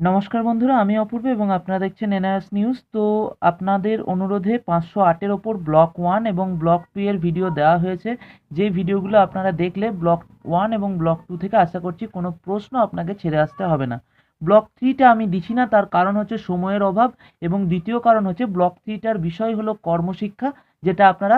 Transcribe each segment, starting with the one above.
নমস্কার বন্ধুরা, আমি অপূর্ব এবং আপনারা দেখছেন এনআরএস নিউজ। তো আপনাদের অনুরোধে পাঁচশো আটের ওপর ব্লক ওয়ান এবং ব্লক টু এর ভিডিও দেওয়া হয়েছে। যে ভিডিওগুলো আপনারা দেখলে ব্লক ওয়ান এবং ব্লক টু থেকে আশা করছি কোনো প্রশ্ন আপনাকে ছেড়ে আসতে হবে না। ব্লক থ্রিটা আমি দিচ্ছি না, তার কারণ হচ্ছে সময়ের অভাব এবং দ্বিতীয় কারণ হচ্ছে ব্লক থ্রিটার বিষয় হলো কর্মশিক্ষা, যেটা আপনারা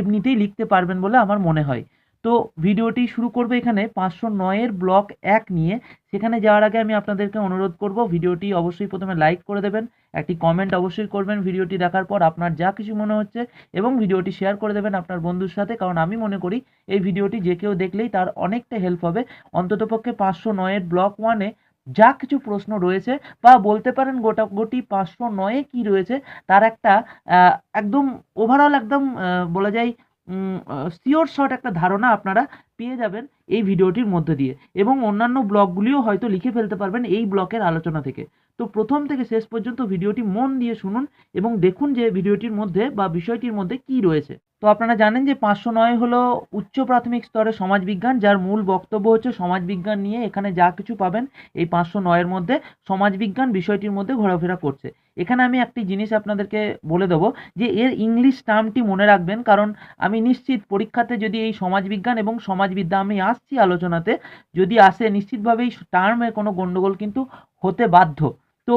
এমনিতেই লিখতে পারবেন বলে আমার মনে হয়। তো ভিডিওটি শুরু করবে এখানে পাঁচশো নয়ের ব্লক এক নিয়ে। সেখানে যাওয়ার আগে আমি আপনাদেরকে অনুরোধ করব, ভিডিওটি অবশ্যই প্রথমে লাইক করে দেবেন, একটি কমেন্ট অবশ্যই করবেন ভিডিওটি দেখার পর আপনার যা কিছু মনে হচ্ছে এবং ভিডিওটি শেয়ার করে দেবেন আপনার বন্ধুর সাথে, কারণ আমি মনে করি এই ভিডিওটি যে কেউ দেখলেই তার অনেকটা হেল্প হবে। অন্ততপক্ষে পাঁচশো নয়ের ব্লক ওয়ানে যা কিছু প্রশ্ন রয়েছে বা বলতে পারেন গোটা, গোটি পাঁচশো নয়ে কি রয়েছে, তার একটা একদম ওভারঅল একদম বলা যায় শিওর শট একটা ধারণা আপনারা পেয়ে যাবেন এই ভিডিওটির মধ্যে দিয়ে। এবং অন্যান্য ব্লগগুলিও হয়তো লিখে ফেলতে পারবেন এই ব্লকের আলোচনা থেকে। তো প্রথম থেকে শেষ পর্যন্ত ভিডিওটি মন দিয়ে শুনুন এবং দেখুন যে ভিডিওটির মধ্যে বা বিষয়টির মধ্যে কি রয়েছে। তো আপনারা জানেন যে পাঁচশো নয় হলো উচ্চ প্রাথমিক স্তরে সমাজবিজ্ঞান, যার মূল বক্তব্য হচ্ছে সমাজবিজ্ঞান নিয়ে এখানে যা কিছু পাবেন এই পাঁচশো নয়ের মধ্যে সমাজবিজ্ঞান বিষয়টির মধ্যে ঘোরাফেরা করছে। এখানে আমি একটি জিনিস আপনাদেরকে বলে দেবো যে এর ইংলিশ টার্মটি মনে রাখবেন, কারণ আমি নিশ্চিত পরীক্ষাতে যদি এই সমাজবিজ্ঞান এবং সমাজবিদ্যা আমি আসছি আলোচনাতে, যদি আসে নিশ্চিতভাবে এই টার্মে কোনো গণ্ডগোল কিন্তু হতে বাধ্য। তো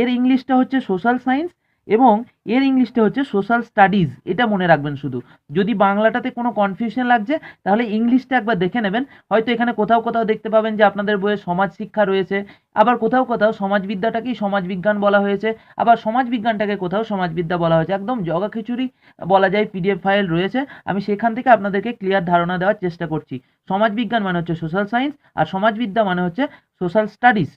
এর ইংলিশটা হচ্ছে সোশ্যাল সায়েন্স এবং এর ইংলিশটা হচ্ছে সোশ্যাল স্টাডিজ এটা মনে রাখবেন শুধু। যদি বাংলাটাতে কোনো কনফিউশন লাগছে, তাহলে ইংলিশটা একবার দেখে নেবেন। হয়তো এখানে কোথাও কোথাও দেখতে পাবেন যে আপনাদের বইয়ে সমাজ শিক্ষা রয়েছে, আবার কোথাও কোথাও সমাজবিদ্যাটাকেই সমাজবিজ্ঞান বলা হয়েছে, আবার সমাজবিজ্ঞানটাকে কোথাও সমাজবিদ্যা বলা হয়েছে। একদম জগা খিচুড়ি বলা যায় পিডিএফ ফাইল রয়েছে। আমি সেখান থেকে আপনাদেরকে ক্লিয়ার ধারণা দেওয়ার চেষ্টা করছি। সমাজবিজ্ঞান মানে হচ্ছে সোশ্যাল সায়েন্স আর সমাজবিদ্যা মানে হচ্ছে সোশ্যাল স্টাডিজ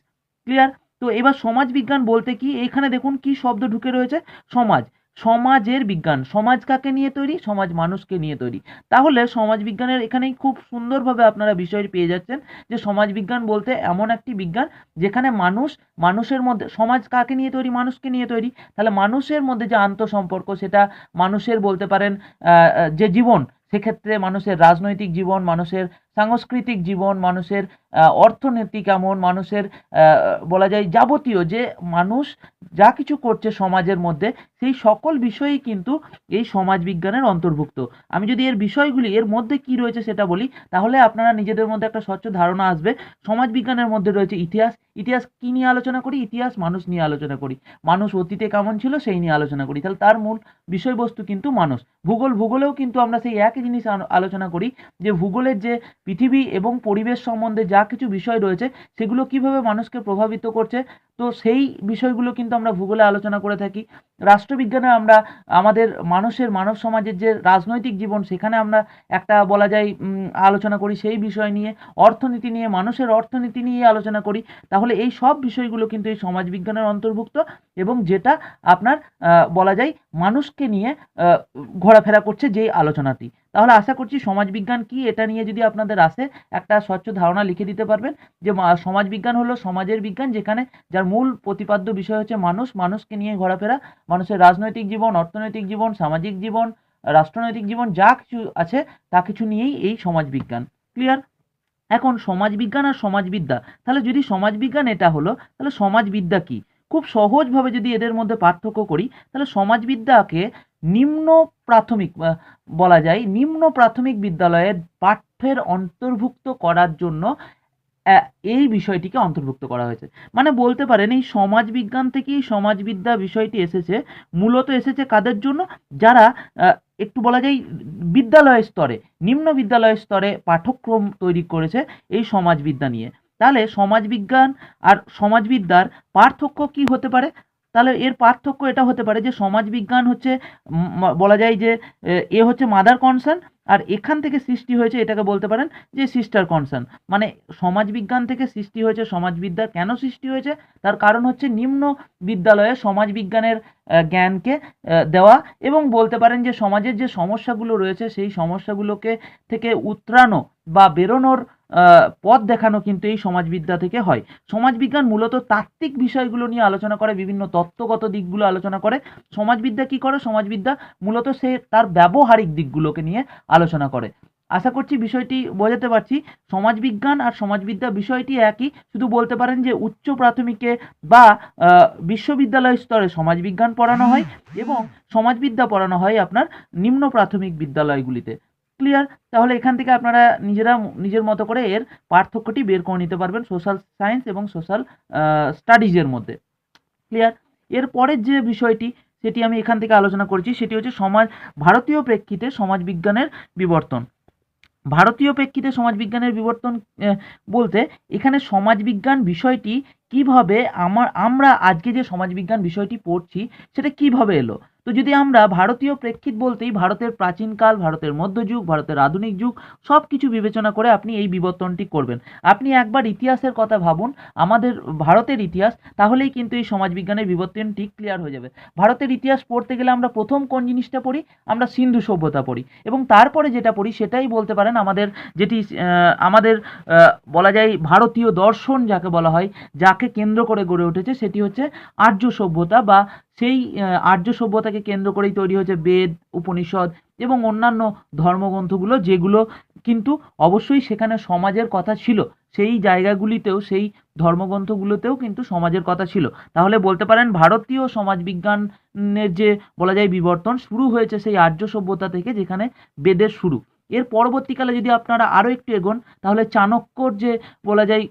ক্লিয়ার তো এবার সমাজবিজ্ঞান বলতে কি? এখানে দেখুন কি শব্দ ঢুকে রয়েছে। সমাজ, সমাজের বিজ্ঞান। সমাজ কাকে নিয়ে তৈরি? সমাজ মানুষকে নিয়ে তৈরি। তাহলে সমাজবিজ্ঞানের এখানেই খুব সুন্দরভাবে আপনারা বিষয় পেয়ে যাচ্ছেন যে সমাজবিজ্ঞান বলতে এমন একটি বিজ্ঞান যেখানে মানুষ, মানুষের মধ্যে, সমাজ কাকে নিয়ে তৈরি? মানুষকে নিয়ে তৈরি। তাহলে মানুষের মধ্যে যে আন্তঃসম্পর্ক, সেটা মানুষের বলতে পারেন যে জীবন, সেক্ষেত্রে মানুষের রাজনৈতিক জীবন, মানুষের সাংস্কৃতিক জীবন মানুষের আহ, অর্থনীতি কেমন মানুষের বলা যায় যাবতীয় যে মানুষ যা কিছু করছে সমাজের মধ্যে সেই সকল বিষয়ই কিন্তু এই সমাজবিজ্ঞানের অন্তর্ভুক্ত। আমি যদি এর বিষয়গুলি এর মধ্যে কি রয়েছে সেটা বলি তাহলে আপনারা নিজেদের মধ্যে একটা স্বচ্ছ ধারণা আসবে। সমাজবিজ্ঞানের মধ্যে রয়েছে ইতিহাস। ইতিহাস কি নিয়ে আলোচনা করি? ইতিহাস মানুষ নিয়ে আলোচনা করি। মানুষ অতীতে কেমন ছিল সেই নিয়ে আলোচনা করি। তাহলে তার মূল বিষয়বস্তু কিন্তু মানুষ। ভূগোল ভূগোলেও কিন্তু আমরা সেই একই জিনিস আলোচনা করি যে ভূগোলের যে পৃথিবী এবং পরিবেশ সম্বন্ধে যা কিছু বিষয় রয়েছে, সেগুলো কীভাবে মানুষকে প্রভাবিত করছে, তো সেই বিষয়গুলো কিন্তু আমরা ভূগোলে আলোচনা করে থাকি। রাষ্ট্রবিজ্ঞানে আমরা আমাদের মানুষের, মানব সমাজের যে রাজনৈতিক জীবন, সেখানে আমরা একটা বলা যায় আলোচনা করি সেই বিষয় নিয়ে। অর্থনীতি নিয়ে, মানুষের অর্থনীতি নিয়ে আলোচনা করি। তাহলে এই সব বিষয়গুলো কিন্তু এই সমাজবিজ্ঞানের অন্তর্ভুক্ত এবং যেটা আপনার বলা যায় মানুষকে নিয়ে ঘোরাফেরা করছে যেই আলোচনাটি। তাহলে আশা করছি সমাজবিজ্ঞান কি এটা নিয়ে যদি আপনাদের আসে, একটা স্বচ্ছ ধারণা লিখে দিতে পারবেন যে সমাজবিজ্ঞান হলো সমাজের বিজ্ঞান যেখানে যার মূল প্রতিপাদ্য বিষয় হচ্ছে মানুষ, মানুষকে নিয়ে ঘোরাফেরা, মানুষের রাজনৈতিক জীবন, অর্থনৈতিক জীবন, সামাজিক জীবন, রাষ্ট্রনৈতিক জীবন, যা কিছু আছে তা কিছু নিয়েই এই সমাজবিজ্ঞান। ক্লিয়ার এখন সমাজবিজ্ঞান আর সমাজবিদ্যা, তাহলে যদি সমাজবিজ্ঞান এটা হলো, তাহলে সমাজবিদ্যা কি? খুব সহজভাবে যদি এদের মধ্যে পার্থক্য করি, তাহলে সমাজবিদ্যাকে নিম্ন প্রাথমিক বলা যায় নিম্ন প্রাথমিক বিদ্যালয়ের পাঠ্যের অন্তর্ভুক্ত করার জন্য এই বিষয়টিকে অন্তর্ভুক্ত করা হয়েছে। মানে বলতে পারেন এই সমাজবিজ্ঞান থেকেই সমাজবিদ্যা বিষয়টি এসেছে, মূলত এসেছে কাদের জন্য? যারা একটু বলা যায় বিদ্যালয় স্তরে, নিম্ন বিদ্যালয় স্তরে পাঠ্যক্রম তৈরি করেছে এই সমাজবিদ্যা নিয়ে। তাহলে সমাজবিজ্ঞান আর সমাজবিদ্যার পার্থক্য কি হতে পারে? তাহলে এর পার্থক্য এটা হতে পারে যে সমাজবিজ্ঞান হচ্ছে বলা যায় যে এ, হচ্ছে মাদার কনসার্ন আর এখান থেকে সৃষ্টি হয়েছে, এটাকে বলতে পারেন যে সিস্টার কনসার্ন মানে সমাজবিজ্ঞান থেকে সৃষ্টি হয়েছে সমাজবিদ্যা কেন সৃষ্টি হয়েছে? তার কারণ হচ্ছে নিম্ন বিদ্যালয়ে সমাজবিজ্ঞানের জ্ঞানকে দেওয়া এবং বলতে পারেন যে সমাজের যে সমস্যাগুলো রয়েছে, সেই সমস্যাগুলোকে থেকে উতরানো বা বেরোনোর পথ দেখানো কিন্তু এই সমাজবিদ্যা থেকে হয়। সমাজবিজ্ঞান মূলত তাত্ত্বিক বিষয়গুলো নিয়ে আলোচনা করে, বিভিন্ন তত্ত্বগত দিকগুলো আলোচনা করে। সমাজবিদ্যা কি করে? সমাজবিদ্যা মূলত সে তার ব্যবহারিক দিকগুলোকে নিয়ে আলোচনা করে। আশা করছি বিষয়টি বোঝাতে পারছি। সমাজবিজ্ঞান আর সমাজবিদ্যা বিষয়টি একই। শুধু বলতে পারেন যে উচ্চ প্রাথমিকে বা বিশ্ববিদ্যালয় স্তরে সমাজবিজ্ঞান পড়ানো হয় এবং সমাজবিদ্যা পড়ানো হয় আপনার নিম্ন প্রাথমিক বিদ্যালয়গুলিতে। ক্লিয়ার? তাহলে এখান থেকে আপনারা নিজেরা নিজের মতো করে এর পার্থক্যটি বের করে নিতে পারবেন সোশ্যাল সায়েন্স এবং সোশ্যাল স্টাডিজের মধ্যে। ক্লিয়ার? এর পরের যে বিষয়টি সেটি আমি এখান থেকে আলোচনা করছি, সেটি হচ্ছে সমাজ, ভারতীয় প্রেক্ষিতে সমাজবিজ্ঞানের বিবর্তন। ভারতীয় প্রেক্ষিতে সমাজবিজ্ঞানের বিবর্তন বলতে এখানে সমাজবিজ্ঞান বিষয়টি কীভাবে আমার, আমরা আজকে যে সমাজবিজ্ঞান বিষয়টি পড়ছি, সেটা কীভাবে এলো? তো যদি আমরা ভারতীয় প্রেক্ষিত বলতেই ভারতের প্রাচীনকাল, ভারতের মধ্যযুগ, ভারতের আধুনিক যুগ সব কিছু বিবেচনা করে আপনি এই বিবর্তনটি করবেন। আপনি একবার ইতিহাসের কথা ভাবুন, আমাদের ভারতের ইতিহাস, তাহলেই কিন্তু এই সমাজবিজ্ঞানের বিবর্তনটি ক্লিয়ার হয়ে যাবে। ভারতের ইতিহাস পড়তে গেলে আমরা প্রথম কোন জিনিসটা পড়ি? আমরা সিন্ধু সভ্যতা পড়ি। এবং তারপরে যেটা পড়ি, সেটাই বলতে পারেন আমাদের যেটি আমাদের বলা যায় ভারতীয় দর্শন যাকে বলা হয়, যাকে কেন্দ্র করে গড়ে উঠেছে, সেটি হচ্ছে আর্য সভ্যতা বা সেই আর্য সভ্যতাকে কেন্দ্র করেই তৈরি হয়েছে বেদ, উপনিষদ এবং অন্যান্য ধর্মগ্রন্থগুলো যেগুলো কিন্তু অবশ্যই সেখানে সমাজের কথা ছিল। সেই জায়গাগুলিতেও, সেই ধর্মগ্রন্থগুলোতেও কিন্তু সমাজের কথা ছিল। তাহলে বলতে পারেন ভারতীয় সমাজবিজ্ঞানের যে বলা যায় বিবর্তন, শুরু হয়েছে সেই আর্য সভ্যতা থেকে যেখানে বেদের শুরু। এর পরবর্তীকালে যদি আপনারা আরও একটু এগোন, তাহলে চাণক্যর যে বলা যায়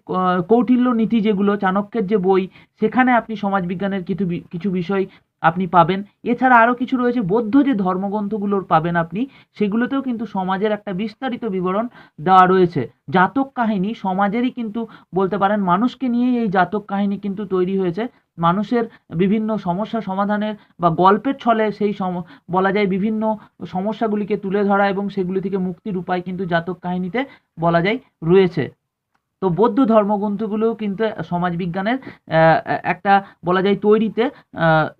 কৌটিল্য নীতি যেগুলো, চাণক্যের যে বই, সেখানে আপনি সমাজবিজ্ঞানের কিছু কিছু বিষয় আপনি পাবেন। এছাড়া আরও কিছু রয়েছে, বৌদ্ধ যে ধর্মগ্রন্থগুলোর পাবেন আপনি, সেগুলোতেও কিন্তু সমাজের একটা বিস্তারিত বিবরণ দেওয়া রয়েছে। জাতক কাহিনী সমাজেরই কিন্তু বলতে পারেন, মানুষকে নিয়েই এই জাতক কাহিনী কিন্তু তৈরি হয়েছে। মানুষের বিভিন্ন সমস্যা সমাধানের বা গল্পের ছলে সেই সম, বলা যায় বিভিন্ন সমস্যাগুলিকে তুলে ধরা এবং সেগুলি থেকে মুক্তির উপায় কিন্তু জাতক কাহিনীতে বলা যায় রয়েছে। তো বৌদ্ধ ধর্মগ্রন্থগুলোও কিন্তু সমাজবিজ্ঞানের একটা বলা যায় তৈরিতে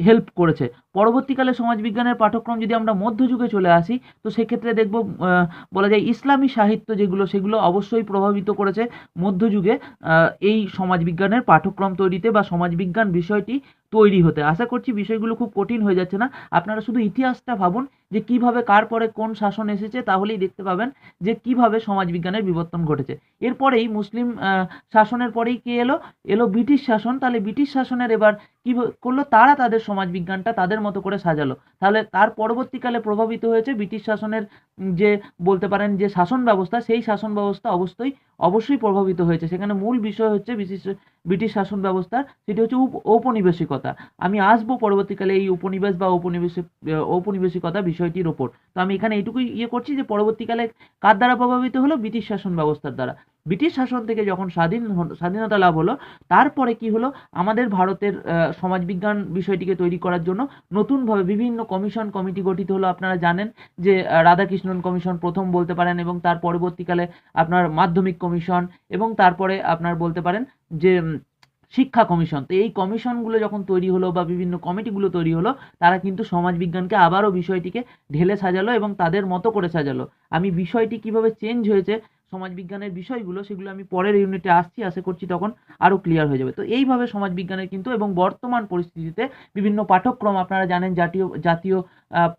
হেল্প করেছে। পরবর্তীকালে সমাজবিজ্ঞানের পাঠ্যক্রম যদি আমরা মধ্যযুগে চলে আসি, তো সেক্ষেত্রে দেখব বলা যায় ইসলামী সাহিত্য যেগুলো, সেগুলো অবশ্যই প্রভাবিত করেছে মধ্যযুগে এই সমাজবিজ্ঞানের পাঠ্যক্রম তৈরিতে বা সমাজবিজ্ঞান বিষয়টি তৈরি হতে। আশা করছি বিষয়গুলো খুব কঠিন হয়ে যাচ্ছে না। আপনারা শুধু ইতিহাসটা ভাবুন যে কীভাবে, কার পরে কোন শাসন এসেছে, তাহলেই দেখতে পাবেন যে কীভাবে সমাজবিজ্ঞানের বিবর্তন ঘটেছে। এরপরেই মুসলিম শাসনের পরেই কে এলো? এলো ব্রিটিশ শাসন। তাহলে ব্রিটিশ শাসনের এবার কী করল? তারা তাদের সমাজবিজ্ঞানটা তাদের মতো করে সাজালো। তাহলে তার পরবর্তীকালে প্রভাবিত হয়েছে ব্রিটিশ শাসনের যে বলতে পারেন যে শাসন ব্যবস্থা, সেই শাসন ব্যবস্থা অবশ্যই অবশ্যই প্রভাবিত হয়েছে। সেখানে মূল বিষয় হচ্ছে বিশেষ ব্রিটিশ শাসন ব্যবস্থার সেটি হচ্ছে ঔপনিবেশিকতা। আমি আসব পরবর্তীকালে এই উপনিবেশ বা ঔপনিবেশিক ঔপনিবেশিকতা বিষয়টির ওপর। তো আমি এখানে এইটুকুই ইয়ে করছি যে পরবর্তীকালে কার দ্বারা প্রভাবিত হলো? ব্রিটিশ শাসন ব্যবস্থার দ্বারা। ব্রিটিশ শাসন থেকে যখন স্বাধীন স্বাধীনতা লাভ হলো, তারপরে কি হলো? আমাদের ভারতের সমাজবিজ্ঞান বিষয়টিকে তৈরি করার জন্য নতুনভাবে বিভিন্ন কমিশন কমিটি গঠিত হলো। আপনারা জানেন যে রাধাকৃষ্ণন কমিশন প্রথম বলতে পারেন এবং তার পরবর্তীকালে আপনার মাধ্যমিক কমিশন এবং তারপরে আপনার বলতে পারেন যে শিক্ষা কমিশন। তো এই কমিশনগুলো যখন তৈরি হলো বা বিভিন্ন কমিটিগুলো তৈরি হলো, তারা কিন্তু সমাজবিজ্ঞানকে আবারও বিষয়টিকে ঢেলে সাজালো এবং তাদের মতো করে সাজালো। আমি বিষয়টি কীভাবে চেঞ্জ হয়েছে সমাজবিজ্ঞানের বিষয়গুলো, সেগুলো আমি পরের ইউনিটে আসছি, আশা করছি তখন আরও ক্লিয়ার হয়ে যাবে। তো এইভাবে সমাজবিজ্ঞানের কিন্তু এবং বর্তমান পরিস্থিতিতে বিভিন্ন পাঠ্যক্রম আপনারা জানেন, জাতীয় জাতীয়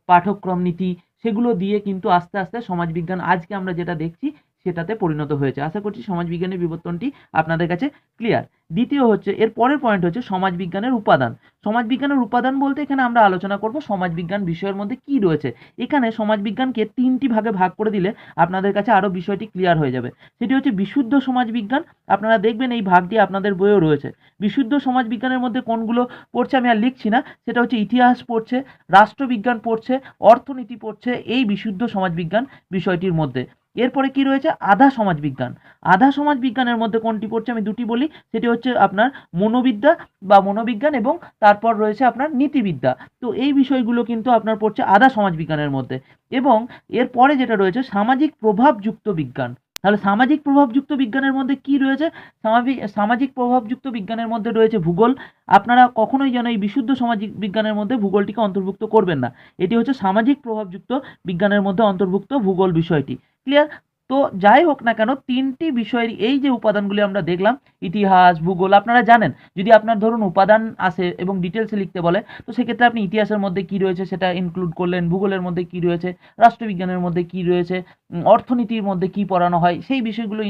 পাঠ্যক্রম নীতি, সেগুলো দিয়ে কিন্তু আস্তে আস্তে সমাজবিজ্ঞান, আজকে আমরা যেটা দেখছি সেটাতে পরিণত হয়েছে। আশা করছি সমাজবিজ্ঞানের বিবর্তনটি আপনাদের কাছে ক্লিয়ার দ্বিতীয় হচ্ছে, এর পরের পয়েন্ট হচ্ছে সমাজবিজ্ঞানের উপাদান। সমাজবিজ্ঞানের উপাদান বলতে এখানে আমরা আলোচনা করব সমাজবিজ্ঞান বিষয়ের মধ্যে কি রয়েছে। এখানে সমাজবিজ্ঞানকে তিনটি ভাগে ভাগ করে দিলে আপনাদের কাছে আরও বিষয়টি ক্লিয়ার হয়ে যাবে। সেটি হচ্ছে বিশুদ্ধ সমাজবিজ্ঞান। আপনারা দেখবেন এই ভাগটি আপনাদের বইয়েও রয়েছে। বিশুদ্ধ সমাজবিজ্ঞানের মধ্যে কোনগুলো পড়ছে আমি আর লিখছি না। সেটা হচ্ছে ইতিহাস পড়ছে, রাষ্ট্রবিজ্ঞান পড়ছে, অর্থনীতি পড়ছে, এই বিশুদ্ধ সমাজবিজ্ঞান বিষয়টির মধ্যে। এরপরে কি রয়েছে? আধা সমাজবিজ্ঞান। আধা সমাজবিজ্ঞানের মধ্যে কোনটি পড়ছে? আমি দুটি বলি। সেটি হচ্ছে আপনার মনোবিদ্যা বা মনোবিজ্ঞান এবং তারপর রয়েছে আপনার নীতিবিদ্যা। তো এই বিষয়গুলো কিন্তু আপনার পড়ছে আধা সমাজবিজ্ঞানের মধ্যে। এবং এরপরে যেটা রয়েছে, সামাজিক প্রভাবযুক্ত বিজ্ঞান। তাহলে সামাজিক প্রভাবযুক্ত বিজ্ঞানের মধ্যে কি রয়েছে? সামাজিক সামাজিক প্রভাবযুক্ত বিজ্ঞানের মধ্যে রয়েছে ভূগোল। আপনারা কখনোই যেন এই বিশুদ্ধ সামাজিক বিজ্ঞানের মধ্যে ভূগোলটিকে অন্তর্ভুক্ত করবেন না। এটি হচ্ছে সামাজিক প্রভাবযুক্ত বিজ্ঞানের মধ্যে অন্তর্ভুক্ত ভূগোল বিষয়টি। ক্লিয়ার? তো যাই হোক না কেন, তিনটি বিষয়ের এই যে উপাদানগুলি আমরা দেখলাম, ইতিহাস, ভূগোল, আপনারা জানেন, যদি আপনার ধরুন উপাদান আসে এবং ডিটেলসে লিখতে বলে, তো সেক্ষেত্রে আপনি ইতিহাসের মধ্যে কী রয়েছে সেটা ইনক্লুড করলেন, ভূগোলের মধ্যে কী রয়েছে, রাষ্ট্রবিজ্ঞানের মধ্যে কী রয়েছে অর্থনীতির মধ্যে কী পড়ানো হয়, সেই বিষয়গুলো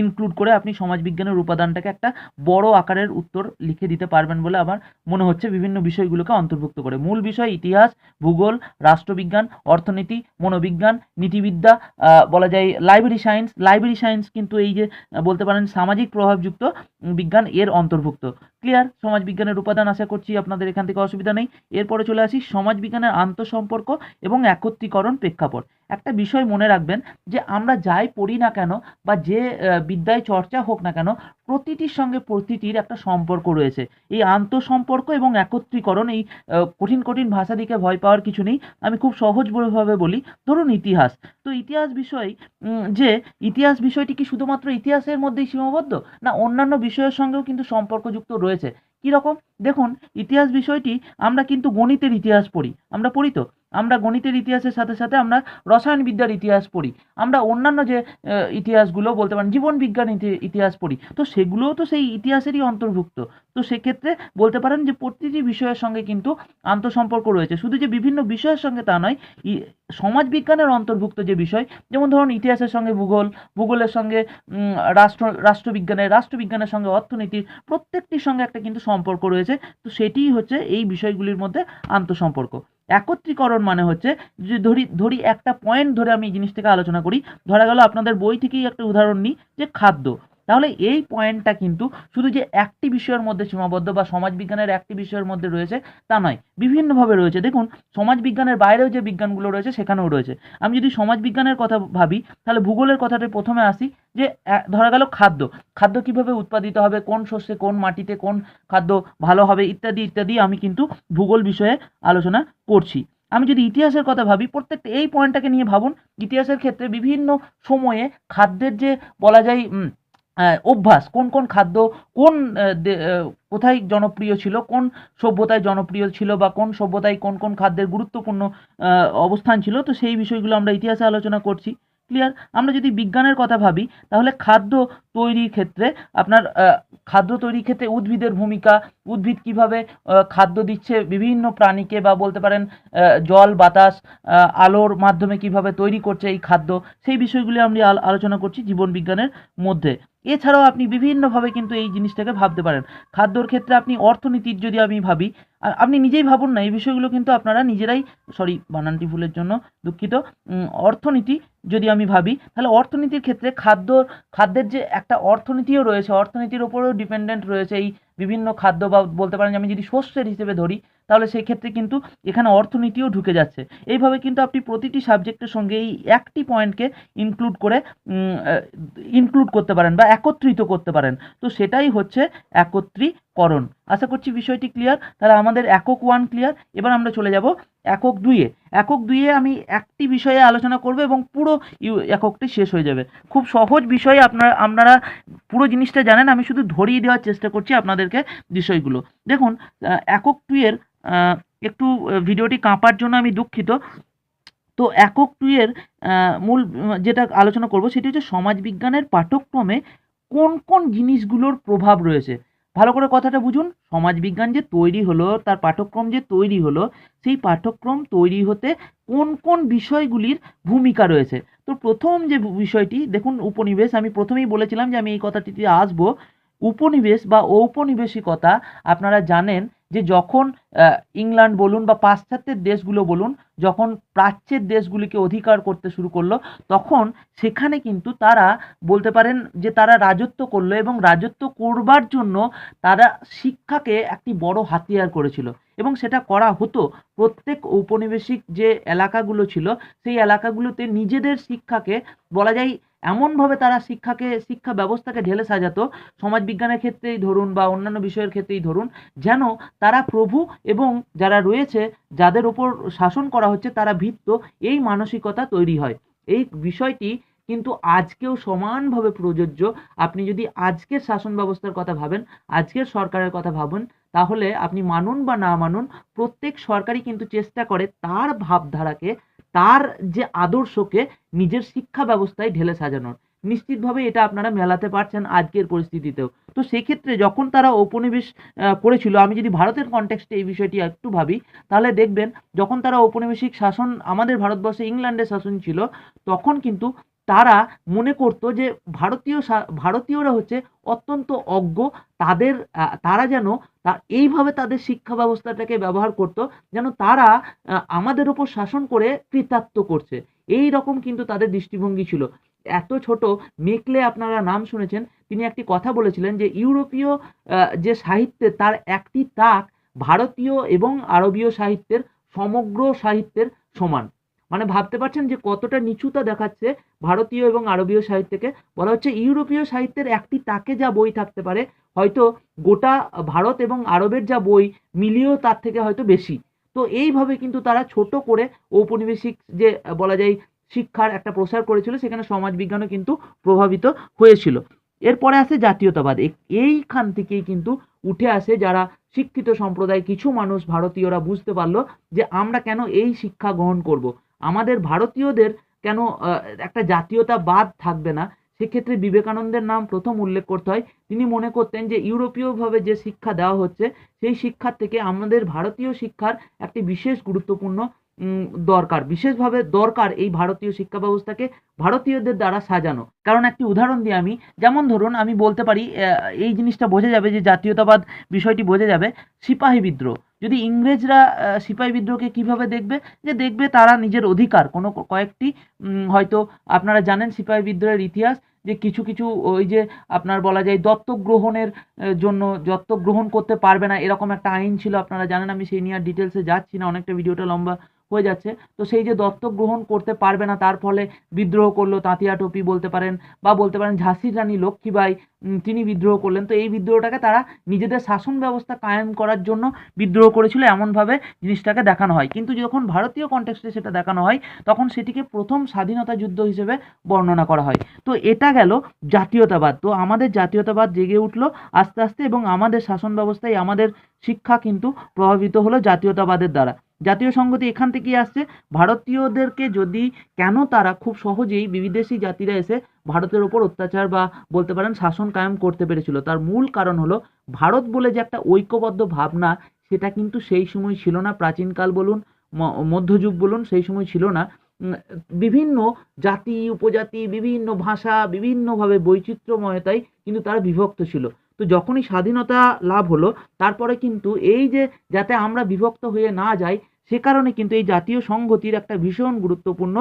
ইনক্লুড করে আপনি সমাজবিজ্ঞানের উপাদানটাকে একটা বড় আকারের উত্তর লিখে দিতে পারবেন বলে আমার মনে হচ্ছে বিভিন্ন বিষয়গুলোকে অন্তর্ভুক্ত করে। মূল বিষয় ইতিহাস, ভূগোল, রাষ্ট্রবিজ্ঞান, অর্থনীতি, মনোবিজ্ঞান, নীতিবিদ্যা বলা যায় লাইব্রেরি সায়েন্স লাইব্রেরি সায়েন্স কিন্তু এই যে বলতে পারেন সামাজিক প্রভাবযুক্ত বিজ্ঞান এর অন্তর্ভুক্ত। ক্লিয়ার সমাজবিজ্ঞানের উপাদান আশা করছি আপনাদের এখান থেকে অসুবিধা নেই। এরপরে চলে আসি সমাজ বিজ্ঞানের আন্তঃসম্পর্ক এবং একত্রীকরণ প্রেক্ষাপট। একটা বিষয় মনে রাখবেন যে আমরা যাই পড়ি না কেন বা যে বিদ্যায় চর্চা হোক না কেন, প্রতিটির সঙ্গে প্রতিটির একটা সম্পর্ক রয়েছে। এই আন্তঃসম্পর্ক এবং একত্রীকরণ এই কঠিন কঠিন ভাষা দিকে ভয় পাওয়ার কিছু নেই। আমি খুব সহজভাবে বলি, ধরুন ইতিহাস। তো ইতিহাস বিষয় যে ইতিহাস বিষয়টি কি শুধুমাত্র ইতিহাসের মধ্যেই সীমাবদ্ধ? না, অন্যান্য বিষয়ের সঙ্গেও কিন্তু সম্পর্কযুক্ত রয়েছে। কীরকম? দেখুন, ইতিহাস বিষয়টি আমরা কিন্তু গণিতের ইতিহাস পড়ি। আমরা পড়ি তো। আমরা গণিতের ইতিহাসের সাথে সাথে আমরা রসায়নবিদ্যার ইতিহাস পড়ি। আমরা অন্যান্য যে ইতিহাসগুলো বলতে পারেন, জীবন বিজ্ঞান ইতি- ইতিহাস পড়ি। তো সেগুলোও তো সেই ইতিহাসেরই অন্তর্ভুক্ত। তো সেক্ষেত্রে বলতে পারেন যে প্রতিটি বিষয়ের সঙ্গে কিন্তু আন্তঃসম্পর্ক রয়েছে। শুধু যে বিভিন্ন বিষয়ের সঙ্গে তা নয় সমাজবিজ্ঞানের অন্তর্ভুক্ত যে বিষয়, যেমন ধরুন ইতিহাসের সঙ্গে ভূগোল, ভূগোলের সঙ্গে রাষ্ট্র, রাষ্ট্রবিজ্ঞানের রাষ্ট্রবিজ্ঞানের সঙ্গে অর্থনীতির প্রত্যেকটির সঙ্গে একটা কিন্তু সম্পর্ক রয়েছে। তো সেটিই হচ্ছে এই বিষয়গুলির মধ্যে আন্তঃসম্পর্ক। একত্রীকরণ মানে হচ্ছে যে ধরি ধরি একটা পয়েন্ট ধরে আমি এই জিনিসটাকে আলোচনা করি, ধরা গেল আপনাদের বই থেকেই একটা উদাহরণ নিই যে খাদ্য। তাহলে এই পয়েন্টটা কিন্তু শুধু যে একটি বিষয়ের মধ্যে সীমাবদ্ধ বা সমাজবিজ্ঞানের একটি বিষয়ের মধ্যে রয়েছে তা নয়, বিভিন্নভাবে রয়েছে। দেখুন সমাজবিজ্ঞানের বাইরেও যে বিজ্ঞানগুলো রয়েছে সেখানেও রয়েছে। আমি যদি সমাজবিজ্ঞানের কথা ভাবি, তাহলে ভূগোলের কথাটা প্রথমে আসি যে ধরা গেল খাদ্য। খাদ্য কীভাবে উৎপাদিত হবে, কোন শস্যে, কোন মাটিতে কোন খাদ্য ভালো হবে, ইত্যাদি ইত্যাদি আমি কিন্তু ভূগোল বিষয়ে আলোচনা করছি। আমি যদি ইতিহাসের কথা ভাবি, প্রত্যেকটা এই পয়েন্টটাকে নিয়ে ভাবুন, ইতিহাসের ক্ষেত্রে বিভিন্ন সময়ে খাদ্যের যে বলা যায় অভ্যাস, কোন কোন খাদ্য, কোন কোথায় জনপ্রিয় ছিল, কোন সভ্যতায় জনপ্রিয় ছিল বা কোন সভ্যতায় কোন কোন খাদ্যের গুরুত্বপূর্ণ অবস্থান ছিল, তো সেই বিষয়গুলো আমরা ইতিহাসে আলোচনা করছি। ক্লিয়ার আমরা যদি বিজ্ঞানের কথা ভাবি, তাহলে খাদ্য তৈরির ক্ষেত্রে আপনার খাদ্য তৈরির ক্ষেত্রে উদ্ভিদের ভূমিকা, উদ্ভিদ কীভাবে খাদ্য দিচ্ছে বিভিন্ন প্রাণীকে বা বলতে পারেন জল, বাতাস আলোর মাধ্যমে কীভাবে তৈরি করছে এই খাদ্য, সেই বিষয়গুলি আমি আলোচনা করছি জীবন বিজ্ঞানের মধ্যে। এছাড়াও আপনি বিভিন্নভাবে কিন্তু এই জিনিসটাকে ভাবতে পারেন। খাদ্যর ক্ষেত্রে আপনি অর্থনীতির যদি আমি ভাবি আপনি নিজেই ভাবুন না, এই বিষয়গুলো কিন্তু আপনারা নিজেরাই, সরি, বানানটি ভুলের জন্য দুঃখিত অর্থনীতি যদি আমি ভাবি, তাহলে অর্থনীতির ক্ষেত্রে খাদ্য, খাদ্যের যে একটা অর্থনীতিও রয়েছে, অর্থনীতির ওপরেও ডিপেন্ডেন্ট রয়েছে এই বিভিন্ন খাদ্য বা বলতে পারেন আমি যদি শস্যের হিসেবে ধরি তাহলে সেই ক্ষেত্রে কিন্তু এখানে অর্থনীতিও ঢুকে যাচ্ছে। এইভাবে কিন্তু আপনি প্রতিটি সাবজেক্টের সঙ্গে এই একটি পয়েন্টকে ইনক্লুড করে ইনক্লুড করতে পারেন বা একত্রিত করতে পারেন। তো সেটাই হচ্ছে একত্রীকরণ। আশা করছি বিষয়টি ক্লিয়ার তাহলে আমাদের একক ওয়ান ক্লিয়ার এবার আমরা চলে যাব একক দুইয়ে। একক দুইয়ে আমি একটি বিষয়ে আলোচনা করব এবং পুরো এককটি শেষ হয়ে যাবে। খুব সহজ বিষয়ে আপনারা আপনারা পুরো জিনিসটা জানেন, আমি শুধু ধরিয়ে দেওয়ার চেষ্টা করছি আপনাদেরকে বিষয়গুলো। দেখুন একক টুয়ের একটু ভিডিওটি কাঁপার জন্য আমি দুঃখিত। তো একক টুয়ের মূল যেটা আলোচনা করব সেটি হচ্ছে সমাজবিজ্ঞানের পাঠ্যক্রমে কোন কোন জিনিসগুলোর প্রভাব রয়েছে। ভালো করে কথাটা বুঝুন। সমাজবিজ্ঞান যে তৈরি হলো, তার পাঠ্যক্রম যে তৈরি হলো, সেই পাঠ্যক্রম তৈরি হতে কোন কোন বিষয়গুলির ভূমিকা রয়েছে? তো প্রথম যে বিষয়টি, দেখুন উপনিবেশ, আমি প্রথমেই বলেছিলাম যে আমি এই কথাটিতে আসব। উপনিবেশ বা ঔপনিবেশিকতা, আপনারা জানেন যে যখন ইংল্যান্ড বলুন বা পাশ্চাত্যের দেশগুলো বলুন, যখন প্রাচ্যের দেশগুলিকে অধিকার করতে শুরু করল, তখন সেখানে কিন্তু তারা বলতে পারেন যে তারা রাজত্ব করল এবং রাজত্ব করবার জন্য তারা শিক্ষাকে একটি বড় হাতিয়ার করেছিল। এবং সেটা করা হতো। প্রত্যেক ঔপনিবেশিক যে এলাকাগুলো ছিল, সেই এলাকাগুলোতে নিজেদের শিক্ষাকে বলা যায় এমনভাবে তারা শিক্ষাকে, শিক্ষা ব্যবস্থাকে ঢেলে সাজাতো, সমাজবিজ্ঞানের ক্ষেত্রেই ধরুন বা অন্যান্য বিষয়ের ক্ষেত্রেই ধরুন, যেন তারা প্রভু এবং যারা রয়েছে, যাদের ওপর শাসন করা হচ্ছে, তারা ভিত্ত এই মানসিকতা তৈরি হয়। এই বিষয়টি কিন্তু আজকেও সমানভাবে প্রযোজ্য। আপনি যদি আজকের শাসন ব্যবস্থার কথা ভাবেন, আজকের সরকারের কথা ভাবেন তাহলে আপনি মানুন বা না মানুন প্রত্যেক সরকারই কিন্তু চেষ্টা করে তার ভাবধারাকে তার যে আদর্শকে নিজের শিক্ষা ব্যবস্থায় ঢেলে সাজানোর। নিশ্চিতভাবে এটা আপনারা মেলাতে পারছেন আজকের পরিস্থিতিতেও। তো সেক্ষেত্রে যখন তারা ঔপনিবেশ আহ, করেছিল আমি যদি ভারতের কনটেক্সটে এই বিষয়টি একটু ভাবি তাহলে দেখবেন যখন তারা ঔপনিবেশিক শাসন আমাদের ভারতবর্ষে ইংল্যান্ডের শাসন ছিল তখন কিন্তু তারা মনে করতো যে ভারতীয় ভারতীয়রা হচ্ছে অত্যন্ত অজ্ঞ। তাদের তারা যেন এইভাবে তাদের শিক্ষা ব্যবস্থাটাকে ব্যবহার করতো যেন তারা আমাদের ওপর শাসন করে কৃতার্থ করছে। এই রকম কিন্তু তাদের দৃষ্টিভঙ্গি ছিল। এত ছোট মেকলে আপনারা নাম শুনেছেন, তিনি একটি কথা বলেছিলেন যে ইউরোপীয় যে সাহিত্যে তার একটি তাক ভারতীয় এবং আরবীয় সাহিত্যের সমগ্র সাহিত্যের সমান। মানে ভাবতে পারছেন যে কতটা নিচুতা দেখাচ্ছে ভারতীয় এবং আরবীয় সাহিত্যকে। বলা হচ্ছে ইউরোপীয় সাহিত্যের একটি তাকে যা বই থাকতে পারে, হয়তো গোটা ভারত এবং আরবের যা বই মিলিয়েও তার থেকে হয়তো বেশি। তো এইভাবে কিন্তু তারা ছোট করে ঔপনিবেশিক যে, বলা যায়, শিক্ষার একটা প্রসার করেছিল, সেখানে সমাজবিজ্ঞানও কিন্তু প্রভাবিত হয়েছিল। এরপরে আসে জাতীয়তাবাদ। এইখান থেকেই কিন্তু উঠে আসে যারা শিক্ষিত সম্প্রদায় কিছু মানুষ ভারতীয়রা বুঝতে পারল যে আমরা কেন এই শিক্ষা গ্রহণ করব। আমাদের ভারতীয়দের কেন একটা জাতীয়তাবাদ থাকবে না? সেক্ষেত্রে বিবেকানন্দের নাম প্রথম উল্লেখ করতে হয়। তিনি মনে করতেন যে ইউরোপীয়ভাবে যে শিক্ষা দেওয়া হচ্ছে, সেই শিক্ষার থেকে আমাদের ভারতীয় শিক্ষার একটি বিশেষ গুরুত্বপূর্ণ দরকার। বিশেষভাবে দরকার এই ভারতীয় শিক্ষা ব্যবস্থাকে ভারতীয়দের দ্বারা সাজানো। কারণ একটি উদাহরণ দিই আমি, যেমন ধরুন আমি বলতে পারি এই জিনিসটা বোঝা যাবে যে জাতীয়তাবাদ বিষয়টি বোঝা যাবে সিপাহী বিদ্রোহ। যদি ইংরেজরা সিপাহী বিদ্রোহকে কীভাবে দেখবে? যে দেখবে তারা নিজের অধিকার। কোনো কয়েকটি হয়তো আপনারা জানেন সিপাহী বিদ্রোহের ইতিহাস, যে কিছু কিছু ওই যে আপনার বলা যায় দত্তক গ্রহণের জন্য দত্তক গ্রহণ করতে পারবে না, এরকম একটা আইন ছিল, আপনারা জানেন, আমি সেই নিয়ে আর ডিটেলসে যাচ্ছি না, অনেকটা ভিডিওটা লম্বা হয়ে যাচ্ছে। তো সেই যে দত্তক গ্রহণ করতে পারবে না, তার ফলে বিদ্রোহ করল তাঁতিয়া টোপি বলতে পারেন বা বলতে পারেন ঝাঁসির রানী লক্ষ্মীবাই তিনি বিদ্রোহ করলেন। তো এই বিদ্রোহটাকে তারা নিজেদের শাসন ব্যবস্থা কায়েম করার জন্য বিদ্রোহ করেছিল এমনভাবে জিনিসটাকে দেখানো হয়। কিন্তু যখন ভারতীয় কনটেক্সটে সেটা দেখানো হয়, তখন সেটিকে প্রথম স্বাধীনতা যুদ্ধ হিসেবে বর্ণনা করা হয়। তো এটা গেল জাতীয়তাবাদ। তো আমাদের জাতীয়তাবাদ জেগে উঠল আস্তে আস্তে এবং আমাদের শাসন ব্যবস্থায় আমাদের শিক্ষা কিন্তু প্রভাবিত হলো জাতীয়তাবাদের দ্বারা। জাতীয় সংগতি এখান থেকেই আসছে। ভারতীয়দেরকে যদি কেন তারা খুব সহজেই বিদেশি জাতিরা এসে ভারতের ওপর অত্যাচার বা বলতে পারেন শাসন কায়েম করতে পেরেছিল, তার মূল কারণ হলো ভারত বলে যে একটা ঐক্যবদ্ধ ভাবনা, সেটা কিন্তু সেই সময় ছিল না, প্রাচীনকাল বলুন মধ্যযুগ বলুন, সেই সময় ছিল না। বিভিন্ন জাতি, উপজাতি, বিভিন্ন ভাষা, বিভিন্নভাবে বৈচিত্র্যময়তায় কিন্তু তারা বিভক্ত ছিল। তো যখনই স্বাধীনতা লাভ হলো, তারপরে কিন্তু এই যে যাতে আমরা বিভক্ত হয়ে না যাই, সে কারণে কিন্তু এই জাতীয় সংহতির একটা ভীষণ গুরুত্বপূর্ণ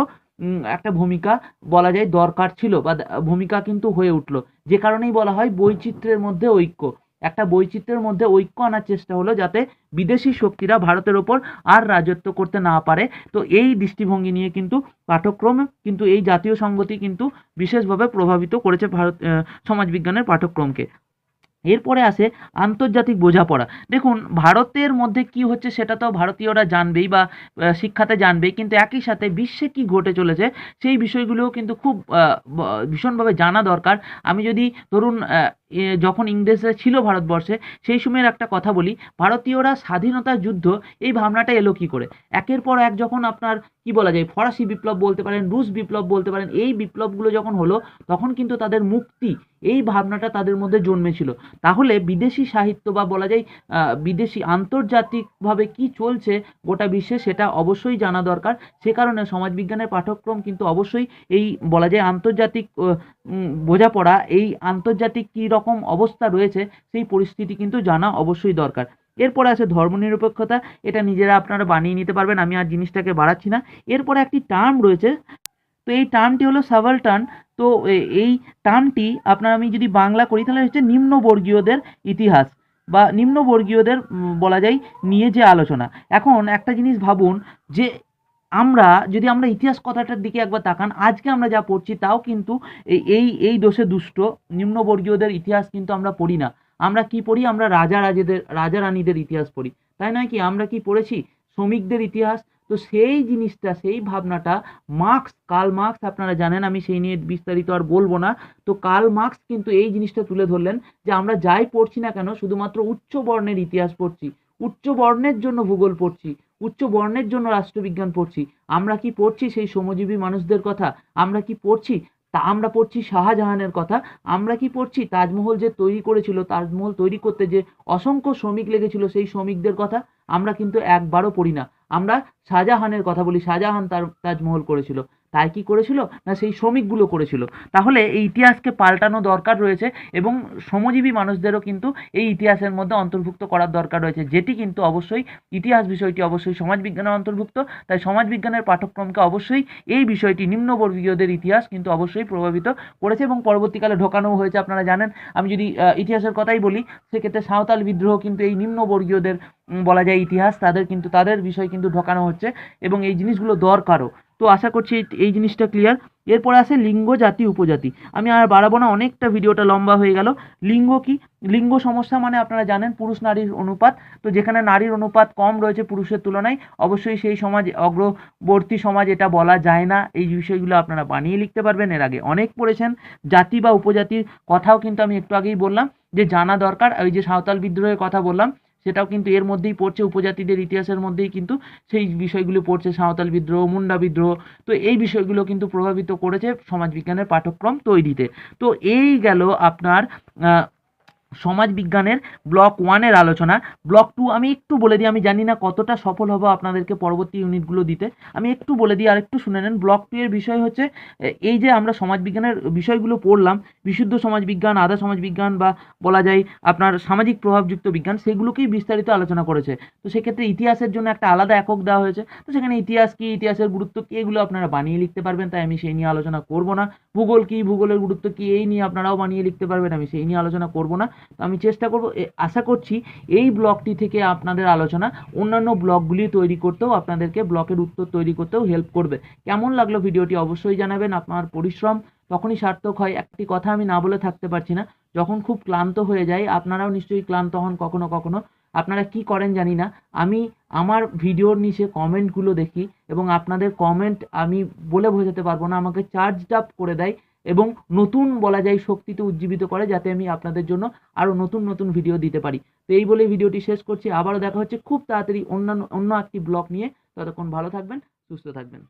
একটা ভূমিকা বলা যায় দরকার ছিল বা ভূমিকা কিন্তু হয়ে উঠল। যে কারণেই বলা হয় বৈচিত্র্যের মধ্যে ঐক্য। একটা বৈচিত্র্যের মধ্যে ঐক্য আনার চেষ্টা হলো যাতে বিদেশি শক্তিরা ভারতের ওপর আর রাজত্ব করতে না পারে। তো এই দৃষ্টিভঙ্গি নিয়ে কিন্তু পাঠ্যক্রম, কিন্তু এই জাতীয় সংগতি কিন্তু বিশেষভাবে প্রভাবিত করেছে ভারত সমাজবিজ্ঞানের পাঠ্যক্রমকে। এরপরে আসে আন্তর্জাতিক বোঝাপড়া। দেখুন, ভারতের মধ্যে কি হচ্ছে সেটা তো ভারতীয়রা জানবেই বা শিক্ষাতে জানবেই, কিন্তু একই সাথে বিশ্বে কি ঘটে চলেছে সেই বিষয়গুলোও কিন্তু খুব ভীষণভাবে জানা দরকার। আমি যদি ধরুন যখন ইংরেজরা ছিল ভারতবর্ষে, সেই সময়ের একটা কথা বলি, ভারতীয়রা স্বাধীনতার যুদ্ধ, এই ভাবনাটা এলো কি করে? একের পর এক যখন আপনার, কি বলা যায়, ফরাসি বিপ্লব বলতে পারেন, রুশ বিপ্লব বলতে পারেন, এই বিপ্লবগুলো যখন হলো, তখন কিন্তু তাদের মুক্তি এই ভাবনাটা তাদের মধ্যে জন্মেছিল। তাহলে বিদেশি সাহিত্য বা বলা যায় বিদেশি আন্তর্জাতিকভাবে কি চলছে গোটা বিশ্বে সেটা অবশ্যই জানা দরকার। সে কারণে সমাজবিজ্ঞানের পাঠ্যক্রম কিন্তু অবশ্যই এই বলা যায় আন্তর্জাতিক বোঝাপড়া, এই আন্তর্জাতিক কী রকম অবস্থা রয়েছে সেই পরিস্থিতি কিন্তু জানা অবশ্যই দরকার। এরপরে আছে ধর্মনিরপেক্ষতা, এটা নিজেরা আপনারা বানিয়ে নিতে পারবেন, আমি আর জিনিসটাকে বাড়াচ্ছি না। এরপরে একটি টার্ম রয়েছে তো এই টার্মটি হলো সাবালটার্ন তো এই টার্মটি আপনার আমি যদি বাংলা করি, তাহলে হচ্ছে নিম্নবর্গীয়দের ইতিহাস বা নিম্নবর্গীয়দের বলা যায় নিয়ে যে আলোচনা। এখন একটা জিনিস ভাবুন যে আমরা, যদি আমরা ইতিহাস কথাটার দিকে একবার তাকান, আজকে আমরা যা পড়ছি তাও কিন্তু এই এই এই দোষে দুষ্ট, নিম্নবর্গীয়দের ইতিহাস কিন্তু আমরা পড়ি না। আমরা কি পড়ি? আমরা রাজা, রাজেদের, রাজা রানীদের ইতিহাস পড়ি। তাই নয় কি? আমরা কি পড়েছি? শ্রমিকদের ইতিহাস তো সেই জিনিসটা, সেই ভাবনাটা মার্কস, কার্ল মার্কস আপনারা জানেন, আমি সেই নিয়ে বিস্তারিত আর বলব না। তো কার্ল মার্কস কিন্তু এই জিনিসটা তুলে ধরলেন যে আমরা যাই পড়ছি না কেন, শুধুমাত্র উচ্চ বর্ণের ইতিহাস পড়ছি। উচ্চ বর্ণের জন্য ভূগোল পড়ছি, উচ্চ বর্ণের জন্য রাষ্ট্রবিজ্ঞান পড়ছি। আমরা কি পড়ছি সেই শ্রমজীবী মানুষদের কথা? আমরা কি পড়ছি? তা আমরা পড়ছি শাহজাহানের কথা। আমরা কি পড়ছি তাজমহল যে তৈরি করেছিল, তাজমহল তৈরি করতে যে অসংখ্য শ্রমিক লেগেছিল সেই শ্রমিকদের কথা? আমরা কিন্তু একবারও পড়ি না। আমরা শাহজাহানের কথা বলি শাহজাহান তার তাজমহল করেছিল। তাই কি করেছিল? না সেই শ্রমিকগুলো করেছিল। তাহলে এই ইতিহাসকে পাল্টানো দরকার রয়েছে এবং শ্রমজীবী মানুষদেরও কিন্তু এই ইতিহাসের মধ্যে অন্তর্ভুক্ত করার দরকার রয়েছে। যেটি কিন্তু অবশ্যই ইতিহাস বিষয়টি অবশ্যই সমাজবিজ্ঞানের অন্তর্ভুক্ত। তাই সমাজবিজ্ঞানের পাঠ্যক্রমকে অবশ্যই এই বিষয়টি নিম্নবর্গীয়দের ইতিহাস কিন্তু অবশ্যই প্রভাবিত করেছে এবং পরবর্তীকালে ঢোকানো হয়েছে, আপনারা জানেন। আমি যদি ইতিহাসের কথাই বলি, সেক্ষেত্রে সাঁওতাল বিদ্রোহ কিন্তু এই নিম্নবর্গীয়দের বলা যায় ইতিহাস, তাদের কিন্তু, তাদের বিষয় কিন্তু ঢোকানো হচ্ছে এবং এই জিনিসগুলো দরকারও। তো আশা করছি এই- জিনিসটা ক্লিয়ার এরপর আসে লিঙ্গ, জাতি, উপজাতি। আমি আর বাড়াবো না, অনেকটা ভিডিওটা লম্বা হয়ে গেল। লিঙ্গ কি? লিঙ্গ সমস্যা মানে আপনারা জানেন, পুরুষ নারীর অনুপাত। তো যেখানে নারীর অনুপাত কম রয়েছে পুরুষের তুলনায়, অবশ্যই সেই সমাজ, অগ্রবর্তী সমাজ এটা বলা যায় না। এই বিষয়গুলো আপনারা বানিয়ে লিখতে পারবেন। এর আগে অনেক পড়েছেন, জাতি বা উপজাতির কথাও কিন্তু আমি একটু আগেই বললাম। যে জানা দরকার ওই যে সাঁওতাল বিদ্রোহের কথা বললাম সেটাও কিন্তু এর মধ্যেই পড়ছে, উপজাতিদের ইতিহাসের মধ্যেই কিন্তু সেই বিষয়গুলো পড়ছে, সাঁওতাল বিদ্রোহ, মুন্ডা বিদ্রোহ, তো এই বিষয়গুলো কিন্তু প্রভাবিত করেছে সমাজবিজ্ঞানের পাঠ্যক্রম তৈরিতে। তো এই গেল আপনার আহ, সমাজবিজ্ঞানের ব্লক ওয়ানের আলোচনা। ব্লক টু আমি একটু বলে দিই আমি জানি না কতটা সফল হব আপনাদেরকে পরবর্তী ইউনিটগুলো দিতে। আমি একটু বলে দিই আর একটু শুনে নেন। ব্লক টু এর বিষয় হচ্ছে এই যে আমরা সমাজবিজ্ঞানের বিষয়গুলো পড়লাম বিশুদ্ধ সমাজবিজ্ঞান আধা সমাজবিজ্ঞান বা বলা যায় আপনার সামাজিক প্রভাবযুক্ত বিজ্ঞান সেগুলোকেই বিস্তারিত আলোচনা করেছে। তো সেক্ষেত্রে ইতিহাসের জন্য একটা আলাদা একক দেওয়া হয়েছে। তো সেখানে ইতিহাস কি ইতিহাসের গুরুত্ব কি এগুলো আপনারা বানিয়ে লিখতে পারবেন তাই আমি সেই নিয়ে আলোচনা করব না। ভূগোল কি ভূগোলের গুরুত্ব কি এই নিয়ে আপনারাও বানিয়ে লিখতে পারবেন আমি সেই নিয়ে আলোচনা করব না। আমি চেষ্টা করব আশা করছি এই ব্লগটি থেকে আপনাদের আলোচনা, অন্যান্য ব্লগগুলি তৈরি করতেও আপনাদেরকে ব্লকের উত্তর তৈরি করতেও হেল্প করবে। কেমন লাগল ভিডিওটি অবশ্যই জানাবেন, আপনার পরিশ্রম তখনই সার্থক হয়, একটি কথা আমি না বলে থাকতে পারছি না। যখন খুব ক্লান্ত হয়ে যাই, আপনারাও নিশ্চয়ই ক্লান্ত হন কখনো কখনো। আপনারা কি করেন জানি না। আমি আমার ভিডিওর নিচে কমেন্টগুলো দেখি এবং আপনাদের কমেন্ট আমি বলে বোঝাতে পারব না। আমাকে চার্জড আপ করে দেয় এবং নতুন বলা যায় শক্তিতে উজ্জীবিত করে যাতে আমি আপনাদের জন্য আরও নতুন নতুন ভিডিও দিতে পারি। তো এই বলে ভিডিওটি শেষ করছি। আবারও দেখা হচ্ছে খুব তাড়াতাড়ি অন্যান্য, অন্য একটি ব্লগ নিয়ে। ততক্ষণ ভালো থাকবেন, সুস্থ থাকবেন।